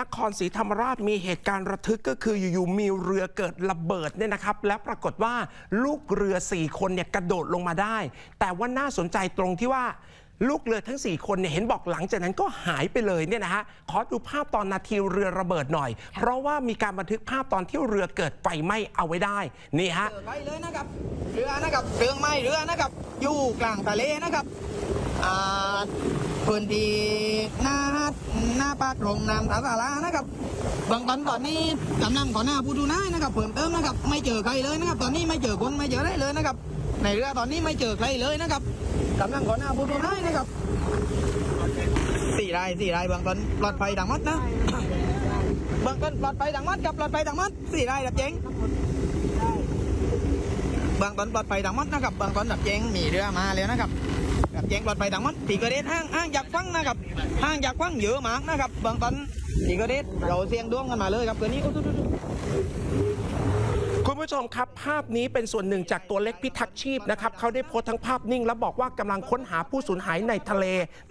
นครศรีธรรมราชมีเหตุการณ์ระทึกก็คืออยู่ๆมีเรือเกิดระเบิดเนี่ยนะครับ และปรากฏว่าลูกเรือ 4 คนเนี่ยกระโดดลงมาได้ แต่ว่าน่าสนใจตรงที่ว่าลูกเรือทั้ง 4 คนเนี่ยเห็นบอกหลังจากนั้นก็หายไปเลยเนี่ยนะฮะขอดูภาพตอนนาทีเรือระเบิดหน่อย เพราะว่ามีการบันทึกภาพตอนที่เรือเกิดไฟไหม้เอาไว้ได้นี่ฮะเจอไว้เลยนะครับเรือนะครับเรื่องไม้เรือนะครับอยู่กลางทะเลนะครับ อ่าพื้นที่หน้าหน้าปากโรงน้ำท่าสารานะครับบื้องต้นตอนนี้กำลังขอหน้าผู้ดูน้านะครับเพิ่มเติมนะครับ ไม่เจอใครเลยนะครับ ตอนนี้ไม่เจอคนไม่เจออะไรเลยนะครับ ในเรือตอนนี้ไม่เจอใครเลยนะครับกำลังขอหน้าผู้ดูน้านะครับสี่รายสี่รายบื้องต้นปลอดภัยดังมัดนะบื้องต้นปลอดภัยดังมัดกับปลอดภัยดังมัดสี่รายดับเจ๊งบางตอนปลอดภัยทั้งหมดนะครับ บางตอนดับแจ้งมีเรือมาแล้วนะครับ ดับแจ้งปลอดภัยทั้งหมดที่เกิดเด็ดห้างห้างจากฟังนะครับห้างจากฟังเยอะมากนะครับบางตอนที่เกิดเด็ดเราเสียงดวงกันมาเลยครับเกิดนี้โอ้ดูดู ผู้ชมครับ ภาพนี้เป็นส่วนหนึ่งจากตัวเล็กพิทักษ์ชีพนะครับเขาได้โพสต์ทั้งภาพนิ่ง และบอกว่ากำลังค้นหาผู้สูญหายในทะเล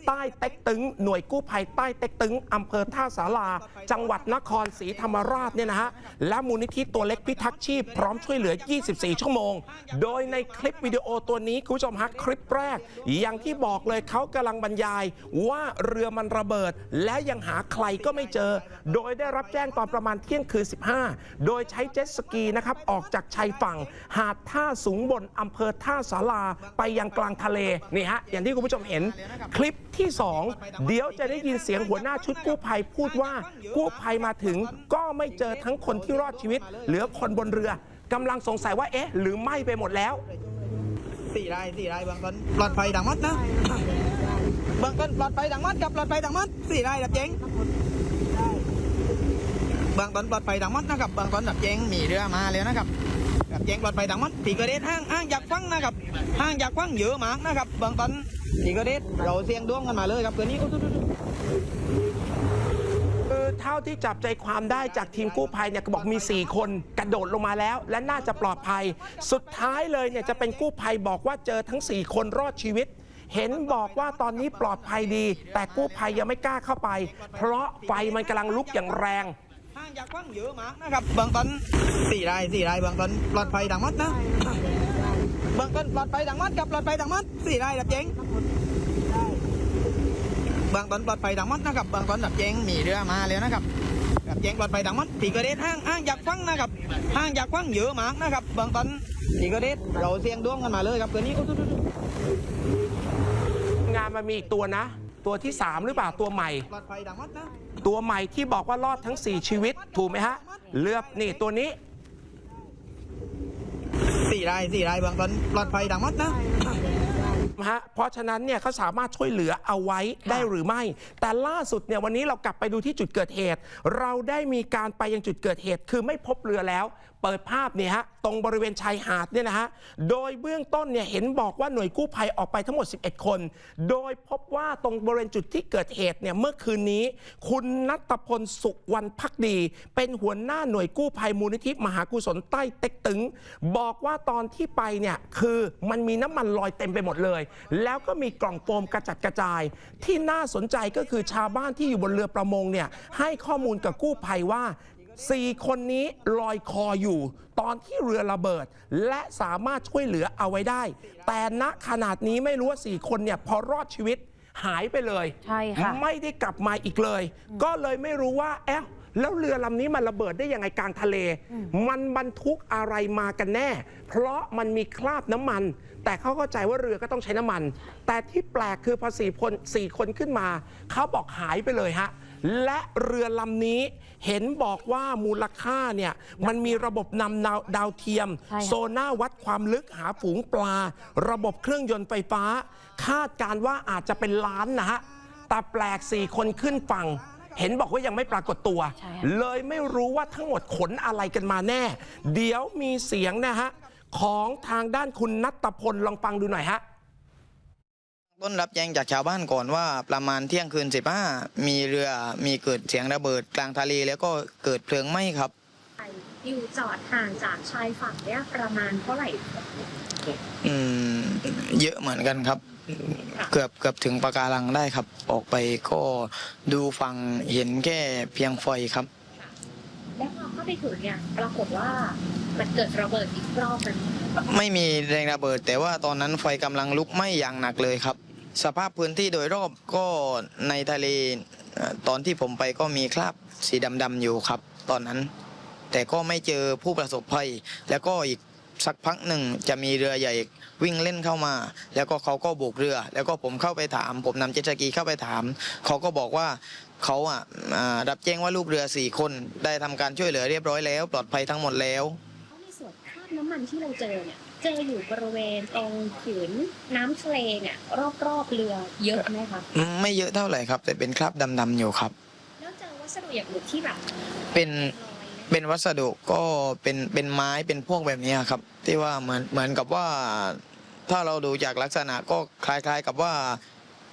ใต้เต็กตึง หน่วยกู้ภัยใต้เต็กตึงอำเภอท่าสาราจังหวัดนครศรีธรรมราชเนี่ยนะฮะและมูลนิธิตัวเล็กพิทักษ์ชีพ พร้อมช่วยเหลือ 24 ชั่วโมง โดยในคลิปวิดีโอตัวนี้คุณผู้ชมฮะคลิปแรก อย่างที่บอกเลยเขากำลังบรรยายว่าเรือมันระเบิด และยังหาใครก็ไม่เจอ โดยได้รับแจ้งตอนประมาณเที่ยงคืน 15 โดยใช้เจ็ตสกีนะครับออกจากชายฝั่ง หาดท่าสูงบนอำเภอท่าสาราไปยังกลางทะเลนี่ฮะอย่างที่คุณผู้ชมเห็น คลิปที่ 2 เดี๋ยวจะได้ยินเสียงหัวหน้าชุดกู้ภัยพูดว่า กู้ภัยมาถึงก็ไม่เจอทั้งคนที่รอดชีวิต เหลือคนบนเรือกำลังสงสัยว่าเอ๊ะ หรือไม่ไปหมดแล้วสี่รายสี่รายบางตอนปลอดภัยดังมัดนะบางตอนปลอดภัยดังมัดกับปลอดภัยดังมัดสี่รายดับแจ้ง บางตอนปลอดภัยดังหมัดนะครับบางตอนดับแจ้งมีเรือมาแล้วนะครับดับแจ้งปลอดภัยดังหมดที่เกิดเหตุห้างห้างจากฟังนะครับห้างจากฟังเยอะมากนะครับบางตอนที่เกิดเหตุเราเสียงดวงกันมาเลยครับเกิดนี้โอ้ตุ๊ดตุ๊ดตุ๊ดคือเท่าที่จับใจความได้จากทีมกู้ภัยเนี่ยก็บอกมี 4 คนกระโดดลงมาแล้ว และน่าจะปลอดภัย สุดท้ายเลยเนี่ยจะเป็นกู้ภัยบอกว่าเจอทั้ง 4 คนรอดชีวิตเห็นบอกว่าตอนนี้ปลอดภัยดี แต่กู้ภัยยังไม่กล้าเข้าไป เพราะไฟมันกำลังลุกอย่างแรงางจากฟังเยอะมากนะครับเบื้องต้นสี่รายสี่รายเบื้องต้นปลอดภัยดังมัดนะเบื้องต้นปลอดภัยดังมัดกับปลอดภัยดังมัดสี่รายดับแจ้งเบื้องต้นปลอดภัยดังมัดนะครับเบื้องต้นดับแจ้งมีเรือมาแล้วนะครับดับแจ้งปลอดภัยดังมัดที่กิดเหตุห้างห้างจากฟังนะครับห้างจากฟังเยอะมากนะครับเบื้องต้นที่กิดเหตุเราเสียงดวงกันมาเลยครับเกิดนี้งานมันมีอีกตัวนะ ตัวที่ 3 หรือเปล่าตัวใหม่ปลอดภัยดังหมัดนะตัวใหม่ที่บอกว่ารอดทั้ง 4 ชีวิตถูกไหมฮะ เลือบนี่ตัวนี้สี่รายสี่รายเบื้องต้นปลอดภัยดังหมัดนะฮะเพราะฉะนั้นเนี่ยเขาสามารถช่วยเหลือเอาไว้ได้หรือไม่ แต่ล่าสุดเนี่ยวันนี้เรากลับไปดูที่จุดเกิดเหตุ เราได้มีการไปยังจุดเกิดเหตุ คือไม่พบเรือแล้ว เปิดภาพเนี่ยฮะตรงบริเวณชายหาดเนี่ยนะฮะโดยเบื้องต้นเนี่ยเห็นบอกว่าหน่วยกู้ภัยออกไปทั้งหมด 11 คน โดยพบว่าตรงบริเวณจุดที่เกิดเหตุเนี่ยเมื่อคืนนี้ คุณนัตพลสุวรรณพักดี เป็นหัวหน้าหน่วยกู้ภัยมูลนิธิมหากุศลใต้เต็กตึง บอกว่าตอนที่ไปเนี่ยคือมันมีน้ำมันลอยเต็มไปหมดเลย แล้วก็มีกล่องโฟมกระจัดกระจาย ที่น่าสนใจก็คือชาวบ้านที่อยู่บนเรือประมงเนี่ยให้ข้อมูลกับกู้ภัยว่า สี่คนนี้ลอยคออยู่ ตอนที่เรือระเบิด และสามารถช่วยเหลือเอาไว้ได้ แต่ณขนาดนี้ไม่รู้ว่าสี่คนเนี่ยพอรอดชีวิตหายไปเลย ใช่ค่ะ ไม่ได้กลับมาอีกเลย ก็เลยไม่รู้ว่าแอะแล้วเรือลำนี้มันระเบิดได้ยังไงกลางทะเล มันบรรทุกอะไรมากันแน่ เพราะมันมีคราบน้ำมัน แต่เขาเข้าใจว่าเรือก็ต้องใช้น้ำมัน แต่ที่แปลกคือพอสี่คนสี่คนขึ้นมา เขาบอกหายไปเลยฮะ และเรือลำนี้เห็นบอกว่ามูลค่าเนี่ยมันมีระบบนำดาวดาวเทียม ใช่ค่ะ โซน่าวัดความลึกหาฝูงปลา ระบบเครื่องยนต์ไฟฟ้า คาดการณ์ว่าอาจจะเป็นล้านนะฮะแต่แปลก 4 คนขึ้นฝั่ง เห็นบอกว่ายังไม่ปรากฏตัว ใช่ค่ะ เลยไม่รู้ว่าทั้งหมดขนอะไรกันมาแน่ เดี๋ยวมีเสียงนะฮะ ของทางด้านคุณนัตพลลองฟังดูหน่อยฮะ ต้นรับแจ้งจากชาวบ้านก่อนว่าประมาณเที่ยงคืนสิบห้ามีเรือมีเกิดเสียงระเบิดกลางทะเลแล้วก็เกิดเพลิงไหม้ครับอยู่จอดห่างจากชายฝั่งเนี่ยประมาณเท่าไหร่ อืมเยอะเหมือนกันครับ เกือบเกือบถึงปะการังได้ครับ ออกไปก็ดูฟังเห็นแค่เพียงไฟครับ แล้วพอเข้าไปถึงเนี่ยปรากฏว่า มันเกิดระเบิดอีกรอบหนึงไม่มีแรงระเบิด แต่ว่าตอนนั้นไฟกำลังลุกไหม้อย่างหนักเลยครับ สภาพพื้นที่โดยรอบก็ในทะเลตอนที่ผมไปก็มีคราบสีดำๆอยู่ครับ ตอนนั้น แต่ก็ไม่เจอผู้ประสบภัย แล้วก็อีกสักพักหนึ่งจะมีเรือใหญ่วิ่งเล่นเข้ามา แล้วก็เขาก็โบกเรือ แล้วก็ผมเข้าไปถาม ผมนำเจ็ตสกีเข้าไปถาม เขาก็บอกว่าเขาอะรับแจ้งว่าลูกเรือสี่คนได้ทำการช่วยเหลือเรียบร้อยแล้ว ปลอดภัยทั้งหมดแล้ว มันที่เราเจอเนี่ย เจออยู่บริเวณตรงผืนน้ำทะเลเนี่ย รอบๆเรือเยอะไหมคะไม่เยอะเท่าไหร่ครับ แต่เป็นคราบดำๆอยู่ครับ แล้วเจอวัสดุอย่างอื่นที่แบบเป็นลอยไหมเป็นวัสดุก็เป็นเป็นไม้เป็นพวกแบบนี้ครับ ที่ว่าเหมือนเหมือนกับว่า ถ้าเราดูจากลักษณะก็คล้ายๆกับว่า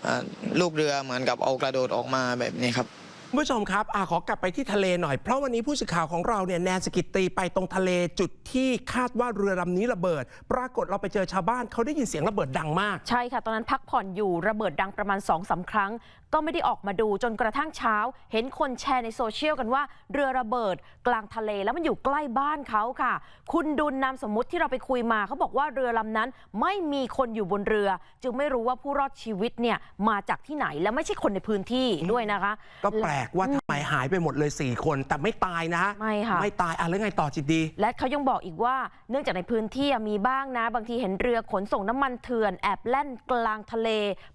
อ่าลูกเรือเหมือนกับเอากระโดดออกมาแบบนี้ครับ คุณผู้ชมครับอขอกลับไปที่ทะเลหน่อย เพราะวันนี้ผู้สื่อข่าวของเราเนี่ยแนนสกิตตีไปตรงทะเลจุดที่คาดว่าเรือลำนี้ระเบิด ปรากฏเราไปเจอชาวบ้านเขาได้ยินเสียงระเบิดดังมาก ใช่ค่ะ ตอนนั้นพักผ่อนอยู่ระเบิดดังประมาณ2อสาครั้ง ก็ไม่ได้ออกมาดูจนกระทั่งเช้า เห็นคนแชร์ในโซเชียลกันว่า เรือระเบิดกลางทะเลแล้วมันอยู่ใกล้บ้านเขาค่ะ คุณดุลนามสมมุติที่เราไปคุยมาเขาบอกว่าเรือลำนั้น ไม่มีคนอยู่บนเรือ จึงไม่รู้ว่าผู้รอดชีวิตเนี่ยมาจากที่ไหนและไม่ใช่คนในพื้นที่ด้วยนะคะ ก็แปลกว่าทำไมหายไปหมดเลย 4 คน แต่ไม่ตายนะไม่ค่ะไม่ตายอะแล้วไงต่อจิตดี และเขายังบอกอีกว่าเนื่องจากในพื้นที่มีบ้างนะ บางทีเห็นเรือขนส่งน้ำมันเถื่อนแอบแล่นกลางทะเล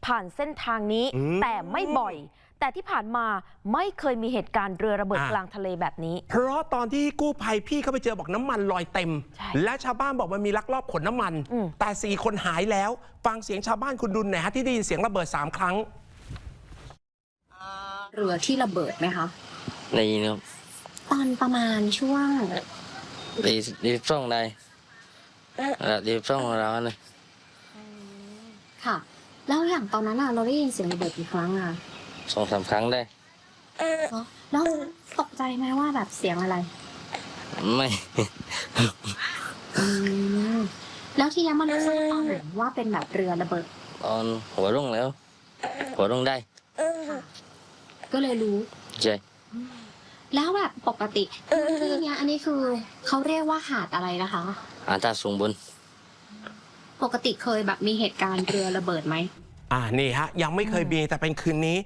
ผ่านเส้นทางนี้อืมแต่ไม่บ่อย แต่ที่ผ่านมาไม่เคยมีเหตุการณ์เรือระเบิดอะ กลางทะเลแบบนี้ เพราะตอนที่กู้ภัยพี่เขาไปเจอบอกน้ำมันลอยเต็ม ใช่และชาวบ้านบอกมันมีลักลอบขนน้ำมัน อืม แต่สี่คนหายแล้ว ฟังเสียงชาวบ้านคุณดุลหน่อยฮะที่ได้ยินเสียงระเบิดสามครั้ง เรือที่ระเบิดไหมคะ ได้ยินครับตอนประมาณช่วง ดีดีส่งได้ระดับดีส่งของเราเนี่ยค่ะ แล้วอย่างตอนนั้นอะเราได้ยินเสียงระเบิดกี่ครั้งอะสองสามครั้งได้ แล้วตกใจไหมว่าแบบเสียงอะไร ไม่ อืมแล้วทีนี้มันรู้สึกตอนไหนว่าเป็นแบบเรือระเบิด ตอนหัวรุ่งแล้ว หัวรุ่งได้ ก็เลยรู้ ใช่ แล้วแบบปกติที่เนี้ยอันนี้คือเขาเรียกว่าหาดอะไรนะคะ อาตาสูงบน ปกติเคยแบบมีเหตุการณ์เรือระเบิดไหม อ่านี่ฮะยังไม่เคยมีแต่เป็นคืนนี้